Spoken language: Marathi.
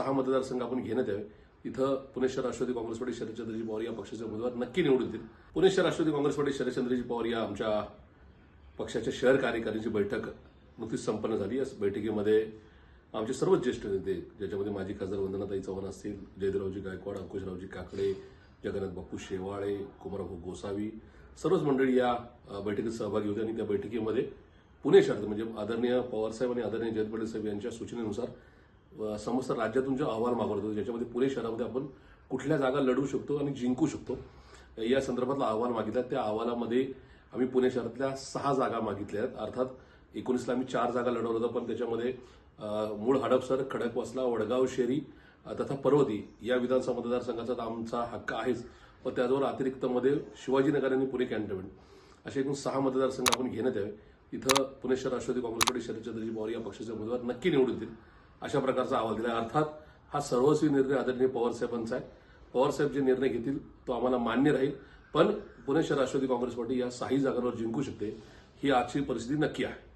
सहा मतदारसंघ आपण घेण्यात यावे इथं पुणे शहर राष्ट्रवादी काँग्रेस पार्टी शरदचंद्रजी पवार या पक्षाचे उमेदवार नक्की निवडून पुणे शहर राष्ट्रवादी काँग्रेस पार्टी शरदचंद्रजी पवार या आमच्या पक्षाच्या शहर कार्यकारिणीची बैठक नुकतीच संपन्न झाली. या बैठकीमध्ये आमचे सर्वच ज्येष्ठ नेते ज्याच्यामध्ये माजी खासदार वंदनाताई चव्हाण असतील जयदेवरावजी गायकवाड अंकुशरावजी काकडे जगन्नाथ बाप्पू शेवाळे कुमारभाऊ गोसावी सर्वच मंडळी या बैठकीत सहभागी होते. आणि त्या बैठकीमध्ये पुणे शहरात म्हणजे आदरणीय पवारसाहेब आणि आदरणीय जयंत पाटील साहेब यांच्या सूचनेनुसार समस्त राज्यातून जो अहवाल मागवला होतो ज्याच्यामध्ये पुणे शहरामध्ये आपण कुठल्या जागा लढवू शकतो आणि जिंकू शकतो या संदर्भातला अहवाल मागितला. त्या अहवालामध्ये आम्ही पुणे शहरातल्या सहा जागा मागितल्या आहेत. अर्थात एकोणीसला आम्ही चार जागा लढवलं होतं पण त्याच्यामध्ये मूळ हडपसर खडकवासला वडगाव शेरी तथा पर्वती या विधानसभा मतदारसंघाचा तर आमचा हक्क आहेच. पण त्याचबरोबर अतिरिक्तमध्ये शिवाजीनगर आणि पुणे कॅन्टोन्मेंट असे एकूण सहा मतदारसंघ आपण घेण्यात यावे. इथं पुणे शहर राष्ट्रवादी काँग्रेसकडे पार्टी शरदचंद्रजी पवार या पक्षाचे उमेदवार नक्की निवडून येतील. अशा प्रकारचा अहवाल दिला अर्थात हा सर्वस्वी निर्णय आदरणीय पवारसाहेबांचा आहे. पवारसाहेब जे निर्णय घेतील तो आम्हाला मान्य राहील. पण पुणे शहर राष्ट्रवादी काँग्रेस पार्टी या सहाही जागांवर जिंकू शकते ही आजची परिस्थिती नक्की आहे.